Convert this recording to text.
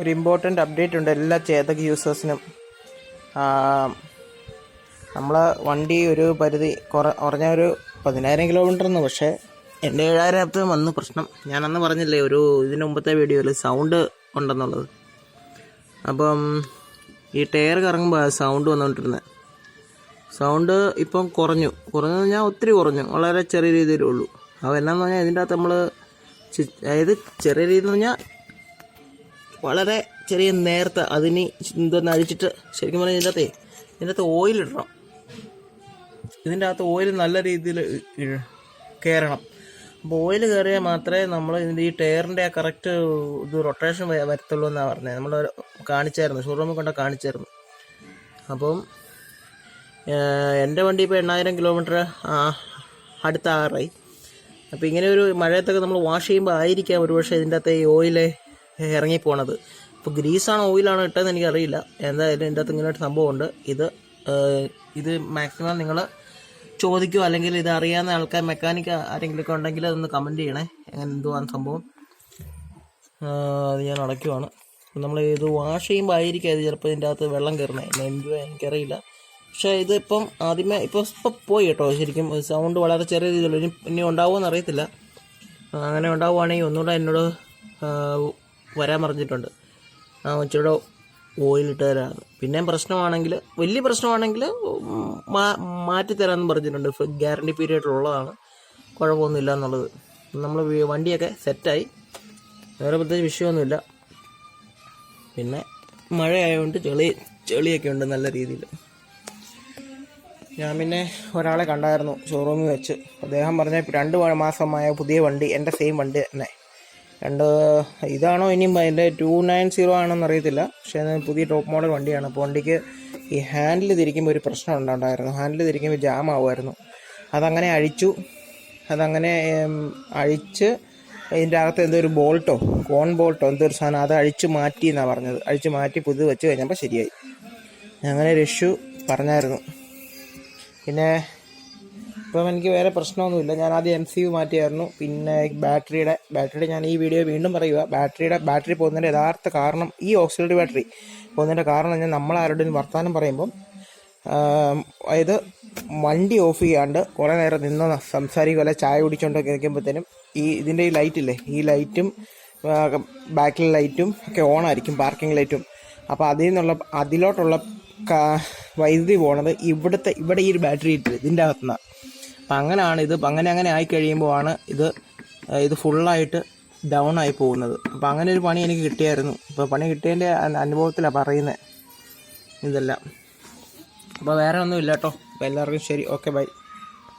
ഒരു important update ഉണ്ട് എല്ലാ ചേതക് യൂസേഴ്സിനും നമ്മൾ വണ്ടി ഒരു പരിധി കുറ കുറഞ്ഞ ഒരു പതിനായിരം കിലോമീറ്റർ എന്ന് പക്ഷേ എന്റെ ഏഴായിരത്ത് വന്ന് പ്രശ്നം. ഞാനന്ന് പറഞ്ഞില്ലേ ഒരു ഇതിന് മുമ്പത്തെ വീഡിയോയിൽ സൗണ്ട് ഉണ്ടെന്നുള്ളത്. അപ്പം ഈ ടയർ കറങ്ങുമ്പോൾ സൗണ്ട് വന്നുകൊണ്ടിരുന്നത് സൗണ്ട് ഇപ്പം കുറഞ്ഞു. കുറഞ്ഞു കഴിഞ്ഞാൽ ഒത്തിരി കുറഞ്ഞു. വളരെ ചെറിയ രീതിയിലുള്ളൂ അപ്പോൾ എന്നാന്ന് പറഞ്ഞാൽ ഇതിന്റെ അകത്ത് നമ്മൾ അതായത് ചെറിയ രീതിയിൽ എന്ന് പറഞ്ഞാൽ വളരെ ചെറിയ നേരത്തെ അതിന് ഇതൊന്ന് അഴിച്ചിട്ട് ശരിക്കും പറഞ്ഞാൽ ഇതിന്റെ അകത്തേ ഇതിന്റെ അകത്ത് ഓയിൽ ഇടണം. ഇതിന്റെ അകത്ത് ഓയിൽ നല്ല രീതിയിൽ കയറണം അപ്പോൾ ഓയിൽ കയറിയാൽ മാത്രമേ നമ്മൾ ഇതിന്റെ ഈ ടയറിന്റെ ആ കറക്റ്റ് ഇത് റൊട്ടേഷൻ വരത്തുള്ളൂ എന്നാണ് പറഞ്ഞത് നമ്മൾ കാണിച്ചായിരുന്നു ഷോറൂമിൽ കൊണ്ട് കാണിച്ചായിരുന്നു. അപ്പം എന്റെ വണ്ടി ഇപ്പോൾ എണ്ണായിരം കിലോമീറ്റർ അടുത്ത ആറായി അപ്പോൾ ഇങ്ങനെ ഒരു മഴയത്തൊക്കെ നമ്മൾ വാഷ് ചെയ്യുമ്പോൾ ആയിരിക്കാം ഒരുപക്ഷെ ഇതിന്റെ അകത്ത് ഈ ഓയിൽ ഇറങ്ങിപ്പോണത്. ഇപ്പോൾ ഗ്രീസാണോ ഓയിലാണോ ഇട്ടതെന്ന് എനിക്കറിയില്ല. എന്തായാലും ഇതിന്റെ അകത്ത് ഇങ്ങനെ ഒരു സംഭവമുണ്ട്. ഇത് ഇത് മാക്സിമം നിങ്ങൾ ചോദിക്കുമോ അല്ലെങ്കിൽ ഇത് അറിയാവുന്ന ആൾക്കാർ മെക്കാനിക്ക് ആരെങ്കിലുമൊക്കെ ഉണ്ടെങ്കിൽ അതൊന്ന് കമന്റ് ചെയ്യണേ. എങ്ങനെ എന്തുവാണ് സംഭവം? അത് ഞാൻ അടയ്ക്കുവാണ്. നമ്മൾ ഇത് വാഷ് ചെയ്യുമ്പോൾ ആയിരിക്കും അത് ചിലപ്പോൾ ഇതിന്റെ അകത്ത് വെള്ളം കയറണേ എന്തുവാ എനിക്കറിയില്ല. പക്ഷേ ഇതിപ്പം ആദ്യമേ ഇപ്പോൾ ഇപ്പം പോയി കേട്ടോ. ശരിക്കും സൗണ്ട് വളരെ ചെറിയ രീതിയിലുള്ളൂ ഇനി ഇനി ഉണ്ടാവുമെന്ന് അറിയത്തില്ല. അങ്ങനെ ഉണ്ടാവുകയാണെങ്കിൽ ഒന്നുകൂടെ എന്നോട് വരാൻ പറഞ്ഞിട്ടുണ്ട്. ആ ഇച്ചിരി ഓയിലിട്ട് തരാമെന്ന് പിന്നെ പ്രശ്നമാണെങ്കിൽ വലിയ പ്രശ്നമാണെങ്കിൽ മാറ്റി തരാമെന്ന് പറഞ്ഞിട്ടുണ്ട്. ഗ്യാരണ്ടി പീരീഡ് ഉള്ളതാണ്. കുഴപ്പമൊന്നുമില്ല എന്നുള്ളത്. നമ്മൾ വണ്ടിയൊക്കെ സെറ്റായി വേറെ പ്രത്യേകിച്ച് വിഷയമൊന്നുമില്ല. പിന്നെ മഴയായതുകൊണ്ട് ചെളി ചെളിയൊക്കെ ഉണ്ട് നല്ല രീതിയിൽ. ഞാൻ പിന്നെ ഒരാളെ കണ്ടായിരുന്നു ഷോറൂമിൽ വെച്ച്. അദ്ദേഹം പറഞ്ഞ രണ്ട് മാസമായ പുതിയ വണ്ടി എന്റെ സെയിം വണ്ടി തന്നെ. രണ്ട് ഇതാണോ ഇനിയും അതിന്റെ ടു നയൻ സീറോ ആണോന്ന് അറിയത്തില്ല. പക്ഷേ അത് പുതിയ ടോപ്പ് മോഡൽ വണ്ടിയാണ്. അപ്പോൾ വണ്ടിക്ക് ഈ ഹാൻഡിൽ തിരിക്കുമ്പോൾ ഒരു പ്രശ്നം ഉണ്ടായിരുന്നു ഹാൻഡിൽ തിരിക്കുമ്പോൾ ജാം ആവുമായിരുന്നു. അതങ്ങനെ അഴിച്ചു. അതങ്ങനെ അഴിച്ച് ഇതിന്റെ അകത്ത് എന്തോ ഒരു ബോൾട്ടോ കോൺ ബോൾട്ടോ എന്തോ ഒരു സാധനം അത് അഴിച്ചു മാറ്റി എന്നാണ് പറഞ്ഞത്. അഴിച്ച് മാറ്റി പുതിയത് വെച്ച് കഴിഞ്ഞപ്പോൾ ശരിയായി. അങ്ങനെ ഇഷ്യൂ പറഞ്ഞായിരുന്നു. പിന്നെ ഇപ്പം എനിക്ക് വേറെ പ്രശ്നമൊന്നുമില്ല. ഞാൻ ആദ്യം എം സി യു മാറ്റിയായിരുന്നു. പിന്നെ ബാറ്ററിയുടെ ബാറ്ററിയുടെ ഞാൻ ഈ വീഡിയോ വീണ്ടും പറയുക ബാറ്ററിയുടെ ബാറ്ററി പോകുന്നതിന്റെ യഥാർത്ഥ കാരണം ഈ ഓക്സിലറി ബാറ്ററി പോകുന്നതിന്റെ കാരണം ഞാൻ നമ്മൾ ആരോടും വർത്തമാനം പറയുമ്പം അതായത് വണ്ടി ഓഫ് ചെയ്യാണ്ട് കുറേ നേരം നിന്ന് സംസാരിക്കുക അല്ലെ ചായ കുടിച്ചുകൊണ്ടൊക്കെ ഇരിക്കുമ്പോഴത്തേനും ഈ ഇതിന്റെ ഈ ലൈറ്റില്ലേ ഈ ലൈറ്റും ബാക്കിലെ ലൈറ്റും ഒക്കെ ഓൺ ആയിരിക്കും പാർക്കിംഗ് ലൈറ്റും അപ്പോൾ അതിൽ നിന്നുള്ള അതിലോട്ടുള്ള വൈദ്യുതി പോണത് ഇവിടുത്തെ ഇവിടെ ഈ ഒരു ബാറ്ററി ഇട്ടില്ല ഇതിന്റെ അകത്തുനിന്നാണ് അപ്പം അങ്ങനെയാണ് ഇത്. അങ്ങനെ അങ്ങനെ ആയി കഴിയുമ്പോൾ ആണ് ഇത് ഇത് ഫുള്ളായിട്ട് ഡൗൺ ആയി പോകുന്നത്. അപ്പം അങ്ങനെ ഒരു പണി എനിക്ക് കിട്ടിയായിരുന്നു. അപ്പോൾ പണി കിട്ടിയതിന്റെ അനുഭവത്തിലാണ് പറയുന്നത് ഇതെല്ലാം. അപ്പോൾ വേറെ ഒന്നും ഇല്ല കേട്ടോ അപ്പോൾ എല്ലാവർക്കും ശരി. Okay bye.